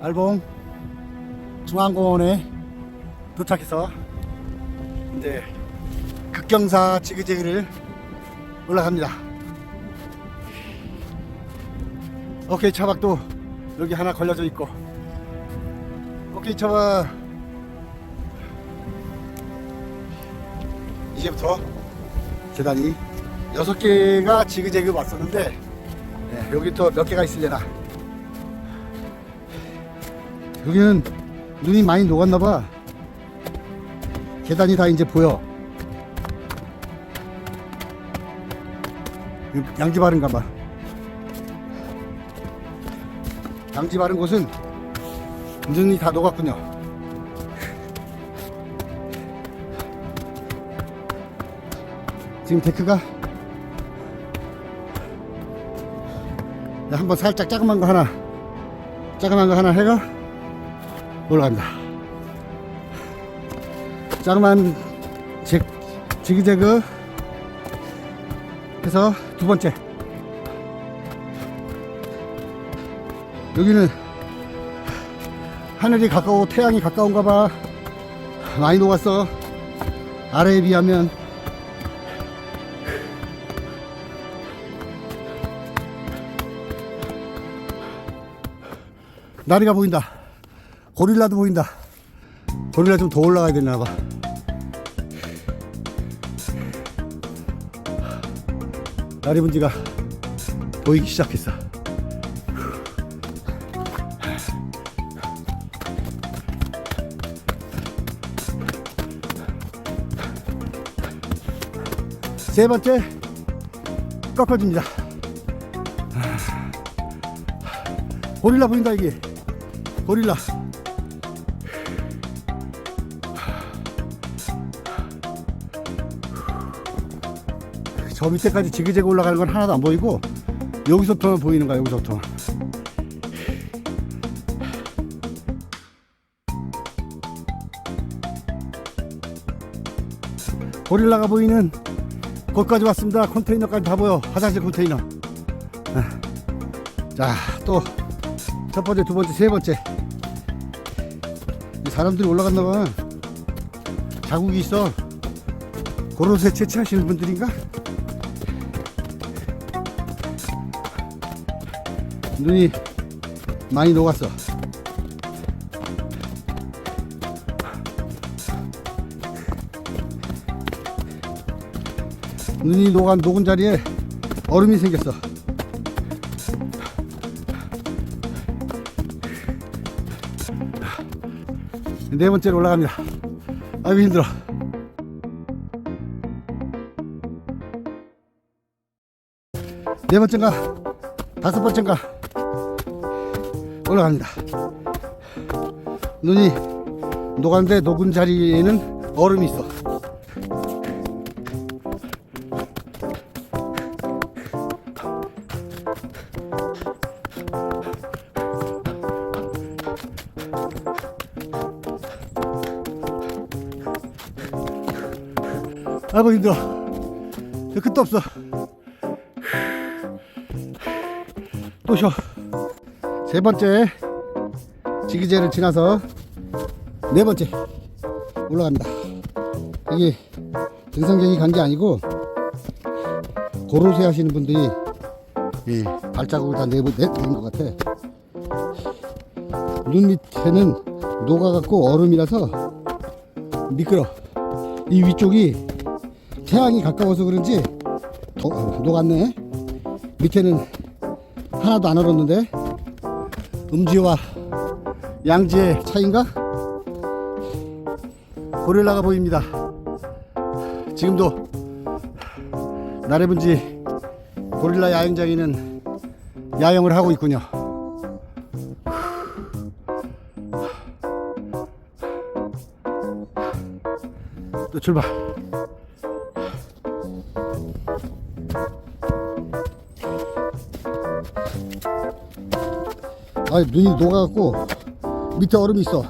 알봉 중앙공원에 도착해서 이제 극경사 지그재그를 올라갑니다. 오케이 차박도 여기 하나 걸려져 있고 오케이 차박 이제부터 계단이 여섯 개가 지그재그 왔었는데 네, 여기 또 몇 개가 있으려나 여기는 눈이 많이 녹았나봐. 계단이 다 이제 보여. 양지 바른가 봐. 양지 바른 곳은 눈이 다 녹았군요. 지금 데크가 네, 한번 살짝 작은 거 하나 작은 거 하나 해가 올라간다. 작은 지, 지그재그 해서 두 번째. 여기는 하늘이 가까워 태양이 가까운가 봐. 많이 녹았어. 아래에 비하면. 나리가 보인다. 고릴라도 보인다. 고릴라 좀 더 올라가야 되나 봐. 나리 분지가 보이기 시작했어. 세 번째 꺾어줍니다. 고릴라 보인다 이게. 고릴라 저 밑에까지 지그재그 올라가는 건 하나도 안 보이고 여기서부터 보이는 거야 여기서부터 고릴라가 보이는 곳까지 왔습니다 컨테이너까지 다 보여 화장실 컨테이너 자또 첫 번째, 두 번째, 세 번째. 이 사람들이 올라갔나 봐. 자국이 있어. 고로쇠 채취하시는 분들인가? 눈이 많이 녹았어. 눈이 녹은 녹은 자리에 얼음이 생겼어. 네 번째로 올라갑니다. 아이고 힘들어. 네 번째인가 다섯 번째인가 올라갑니다. 눈이 녹았는데 녹은 자리에는 얼음이 있어. 아이고 힘들어. 저 끝도 없어. 또 쉬어. 세 번째 지기제를 지나서 네 번째 올라갑니다. 이게 등산객이 간 게 아니고 고로쇠 하시는 분들이 이 발자국을 다 내보 내는 것 같아. 눈 밑에는 녹아갖고 얼음이라서 미끄러. 이 위쪽이 태양이 가까워서 그런지 더, 어, 녹았네. 밑에는 하나도 안 얼었는데 음지와 양지의 차인가? 고릴라가 보입니다. 지금도 나래분지 고릴라 야영장에는 야영을 하고 있군요. 또 출발. 아 눈이 녹아갖고 밑에 얼음이 있어.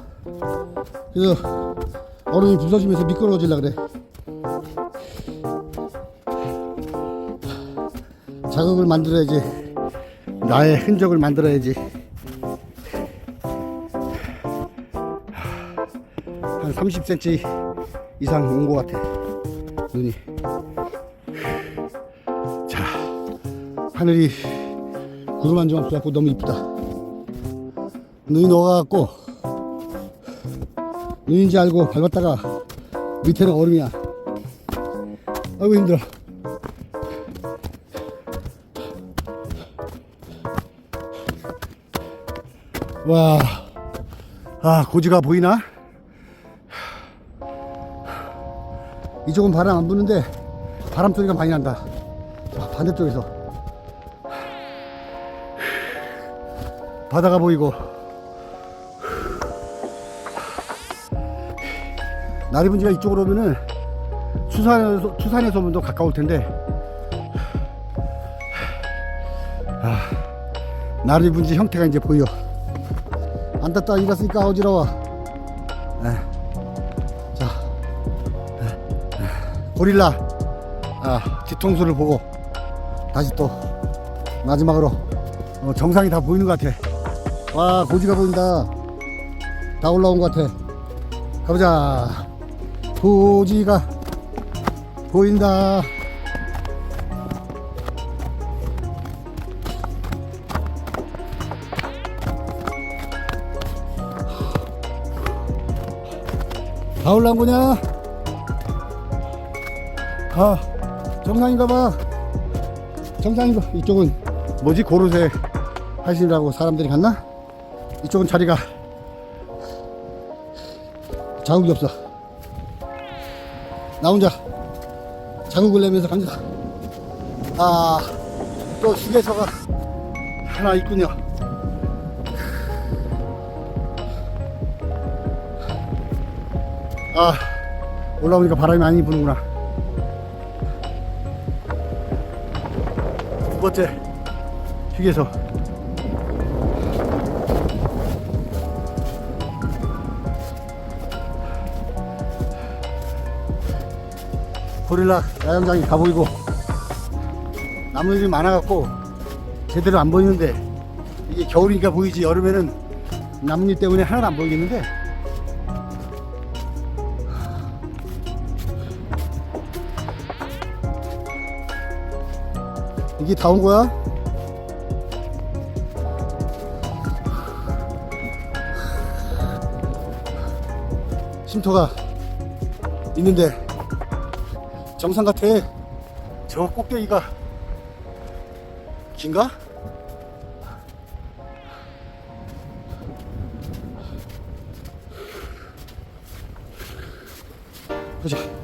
그래서 얼음이 부서지면서 미끄러워질라 그래. 자극을 만들어야지. 나의 흔적을 만들어야지. 한 30cm 이상 온 것 같아. 눈이. 자, 하늘이 구름 한점 없고 너무 이쁘다. 눈이 녹아갖고 눈인지 알고 밟았다가 밑에는 얼음이야. 아이고 힘들어. 와, 아 고지가 보이나? 이쪽은 바람 안 부는데 바람 소리가 많이 난다. 자, 반대쪽에서 바다가 보이고 나리분지가 이쪽으로 오면은 추산에서 추산에서 오면 더 가까울 텐데 아, 나리분지 형태가 이제 보여. 안 땄다 일었으니까 어지러워. 에. 자, 에, 에. 고릴라 아, 뒤통수를 보고 다시 또 마지막으로 어, 정상이 다 보이는 것 같아. 와 고지가 보인다. 다 올라온 것 같아. 가보자. 고지가 보인다. 다 올라온 거냐? 아, 정상인가 봐. 정상인가? 이쪽은 뭐지? 고르쇠 하시라고 사람들이 갔나? 이쪽은 자리가 자국이 없어. 나 혼자 자국을 내면서 갑니다. 아, 또 휴게소가 하나 있군요. 아 올라오니까 바람이 많이 부는구나 두 번째 휴게소 고릴라 야영장이 가보이고 나무들이 많아갖고 제대로 안 보이는데 이게 겨울이니까 보이지 여름에는 나뭇잎 때문에 하나도 안 보이겠는데 이게 다 온 거야? 쉼터가 있는데 정상 같아. 저 꼭대기가 긴가? 보자.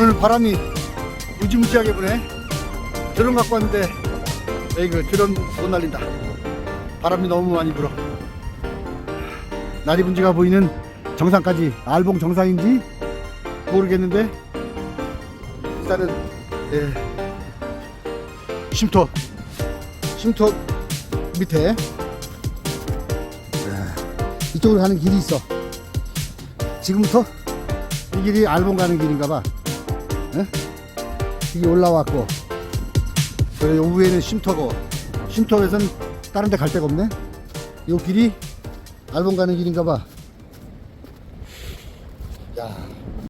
오늘 바람이 무지무지하게 부네. 드론 갖고 왔는데 에이그 드론 못 날린다. 바람이 너무 많이 불어. 날이 분지가 보이는 정상까지 알봉 정상인지 모르겠는데 일단은 예, 쉼터 쉼터 밑에 예, 이쪽으로 가는 길이 있어. 지금부터 이 길이 알봉 가는 길인가 봐. 예? 이게 올라왔고 그리고 요 위에는 쉼터고 쉼터에선 다른 데 갈 데가 없네 요 길이 알봉 가는 길인가 봐